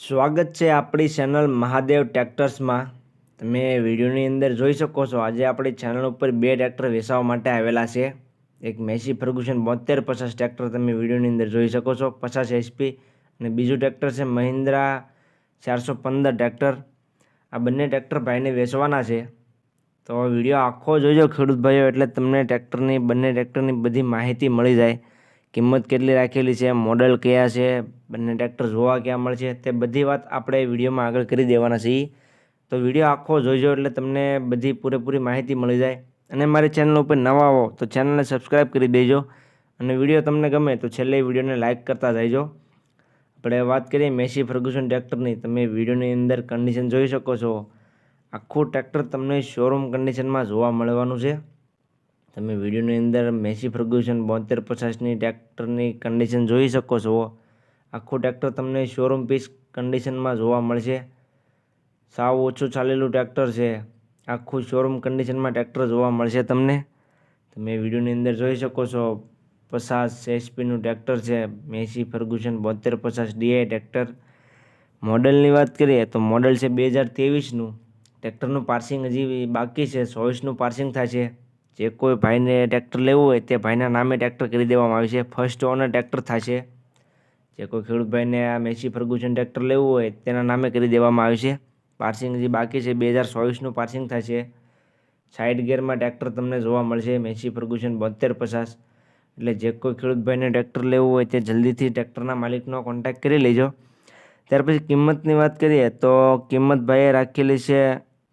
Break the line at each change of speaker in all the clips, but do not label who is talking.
સ્વાગત છે આપણી ચેનલ મહાદેવ ટ્રેક્ટર્સમાં. તમે વિડીયોની અંદર જોઈ શકો છો, આજે આપણી ચેનલ ઉપર બે ટ્રેક્ટર વેચાવા માટે આવેલા છે. એક મેસી ફર્ગુસન બોતેર પચાસ ટ્રેક્ટર તમે વિડીયોની અંદર જોઈ શકો છો, પચાસ એચપી અને બીજું ટ્રેક્ટર છે મહિન્દ્રા ચારસો પંદર ટ્રેક્ટર. આ બંને ટ્રેક્ટર ભાઈને વેચવાના છે. તો વીડિયો આખો જોઈજો ખેડૂત ભાઈઓ, એટલે તમને ટ્રેક્ટરની, બંને ટ્રેક્ટરની બધી માહિતી મળી જાય. કિંમત કેટલી રાખેલી છે મોડલ કયા છે, બંને ટ્રેક્ટર જોવા ક્યાં મળશે તે બધી વાત આપણે વિડીયોમાં આગળ કરી દેવાના છીએ. તો વીડિયો આખો જોઈજો એટલે તમને બધી પૂરેપૂરી માહિતી મળી જાય. અને મારી ચેનલ ઉપર નવા હો તો ચેનલને સબસ્ક્રાઈબ કરી દેજો. અને વીડિયો તમને ગમે તો છેલ્લે વિડીયોને લાઇક કરતા જઈજો આપણે વાત કરીએ મેસી ફર્ગ્યુસન ટ્રેક્ટરની તમે વિડીયોની અંદર કન્ડિશન જોઈ શકો છો. આખું ટ્રેક્ટર તમને શોરૂમ કન્ડિશનમાં જોવા મળવાનું છે. તમે વિડીયોની અંદર મેસી ફર્ગ્યુસન બોતેર પચાસની ટ્રેક્ટરની કન્ડિશન જોઈ શકો છો. આખું ટ્રેક્ટર તમને શોરૂમ પીસ કન્ડિશનમાં જોવા મળશે. સાવ ઓછું ચાલેલું ટ્રેક્ટર છે. આખું શોરૂમ કન્ડિશનમાં ટ્રેક્ટર જોવા મળશે તમને. તમે વિડીયોની અંદર જોઈ શકો છો. પચાસ એસપીનું ટ્રેક્ટર છે. મેસી ફર્ગ્યુસન બોતેર પચાસ ડીઆઈ ટ્રેક્ટર. મોડલની વાત કરીએ તો મોડલ છે બે હજાર ત્રેવીસનું. ટ્રેક્ટરનું પાર્સિંગ હજી બાકી છે. ચોવીસનું પાર્સિંગ થશે જે કોઈ ભાઈને ટ્રેક્ટર લેવું હોય તે ભાઈના નામે ટ્રેક્ટર કરી દેવામાં આવે છે. ફર્સ્ટ ઓનર ટ્રેક્ટર થશે. જે કોઈ ખેડૂત ભાઈને આ મેસી ફર્ગુસન ટ્રેક્ટર લેવું હોય તેના નામે કરી દેવામાં આવે છે. પાર્સિંગ જે બાકી છે, બે હજાર ચોવીસનું પાર્સિંગ થશે. સાઇડ ગેરમાં ટ્રેક્ટર તમને જોવા મળશે. મેસી ફર્ગુસન બોતેર પચાસ. એટલે જે કોઈ ખેડૂત ભાઈને ટ્રેક્ટર લેવું હોય તે જલ્દીથી ટ્રેક્ટરના માલિકનો કોન્ટેક્ટ કરી લેજો. ત્યાર પછી કિંમતની વાત કરીએ તો કિંમત ભાઈએ રાખેલી છે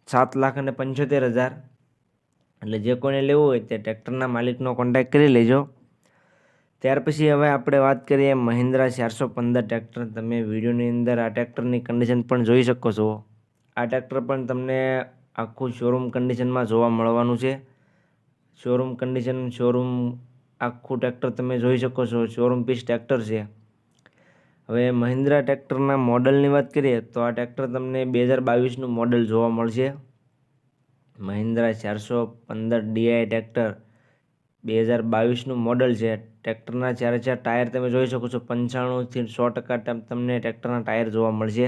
સાત લાખ અને પંચોતેર હજાર. એટલે જે કોઈને લેવું હોય તે ટ્રેક્ટરના માલિકનો કોન્ટેક્ટ કરી લેજો. ત્યાર પછી હવે આપણે વાત કરીએ મહિન્દ્રા ચારસો પંદર ટ્રેક્ટર. તમે વિડીયોની અંદર આ ટ્રેક્ટરની કન્ડિશન પણ જોઈ શકો છો. આ ટ્રેક્ટર પણ તમને આખું શોરૂમ કન્ડિશનમાં જોવા મળવાનું છે. શોરૂમ કન્ડિશન શોરૂમ આખું ટ્રેક્ટર તમે જોઈ શકો છો. શોરૂમ પીસ ટ્રેક્ટર છે. હવે મહિન્દ્રા ટ્રેક્ટરના મોડલની વાત કરીએ તો આ ટ્રેક્ટર તમને બે હજાર બાવીસનું મોડલ જોવા મળશે. મહિન્દ્રા ચારસો પંદર ડીઆઈ ટ્રેક્ટર બે હજાર બાવીસનું મોડલ છે. ટ્રેક્ટરના ચારે ચાર ટાયર તમે જોઈ શકો છો. પંચાણુંથી સો ટકા તમને ટ્રેક્ટરના ટાયર જોવા મળશે.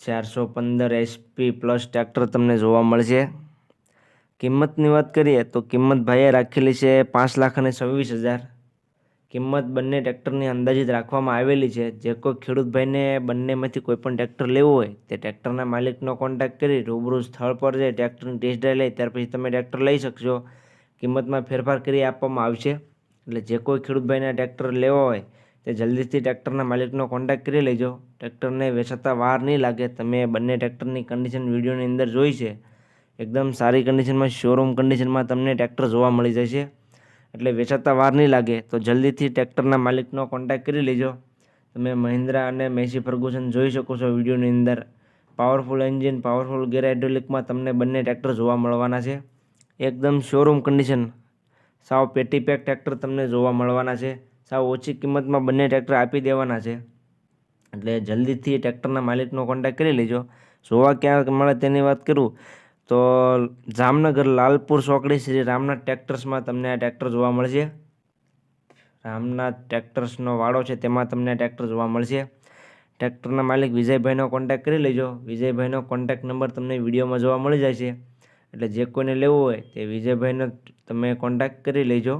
ચારસો પંદર એચપી પ્લસ ટ્રેક્ટર તમને જોવા મળશે. કિંમતની વાત કરીએ તો કિંમત ભાઈએ રાખેલી છે પાંચ લાખ અને છવ્વીસ હજાર. કિંમત બંને ટ્રેક્ટરની અંદાજિત રાખવામાં આવેલી છે. જે કોઈ ખેડૂત બંનેમાંથી કોઈ પણ ટ્રેક્ટર લેવું હોય, તે ટ્રેક્ટરના માલિકનો કોન્ટેક્ટ કરી રૂબરૂ સ્થળ પર જઈ ટ્રેક્ટરની ટેસ્ટ ડ્રાઈવ લઈ ત્યાર પછી તમે ટ્રેક્ટર લઈ શકશો. કિંમતમાં ફેરફાર કરી આપવામાં આવશે. એટલે જે કોઈ ખેડૂત ભાઈને ટ્રેક્ટર લેવો હોય, તે જલ્દીથી ટ્રેક્ટરના માલિકનો કોન્ટેક્ટ કરી લેજો. ટ્રેક્ટરને વેચાતા વાર નહીં લાગે. તમે બંને ટ્રેક્ટરની કન્ડિશન વિડીયોની અંદર જોઈ છે. એકદમ સારી કન્ડિશનમાં શોરૂમ કન્ડિશનમાં તમને ટ્રેક્ટર જોવા મળી જશે. એટલે વેચાતા વાર નહીં લાગે, તો જલ્દીથી ટ્રેક્ટરના માલિકનો કોન્ટેક્ટ કરી લેજો. તમે મહિન્દ્રા અને મેસી ફર્ગુસન જોઈ શકો છો વિડીયોની અંદર. પાવરફુલ એન્જિન પાવરફુલ ગેર હાઇડ્રોલિકમાં તમને બંને ટ્રેક્ટર જોવા મળવાના છે. એકદમ શોરૂમ કન્ડિશન સાવ પેટી પેક ટ્રેક્ટર તમને જોવા મળવાના છે. સાવ ઓછી કિંમતમાં બંને ટ્રેક્ટર આપી દેવાના છે. એટલે જલ્દીથી ટ્રેક્ટરના માલિકનો કોન્ટેક્ટ કરી લેજો. જોવા ક્યાં મળે તેની વાત કરું. તો જામનગર લાલપુર ચોકડી શ્રી રામનાથ ટ્રેક્ટર્સમાં તમને આ ટ્રેક્ટર જોવા મળશે. રામનાથ ટ્રેક્ટર્સનો વાડો છે તેમાં તમને ટ્રેક્ટર જોવા મળશે. ટ્રેક્ટરના માલિક વિજયભાઈનો કોન્ટેક્ટ કરી લેજો. વિજયભાઈનો કોન્ટેક્ટ નંબર તમને વિડીયોમાં જોવા મળી જાય છે એટલે જે કોઈને લેવું હોય તે વિજયભાઈનો તમે કોન્ટેક્ટ કરી લેજો.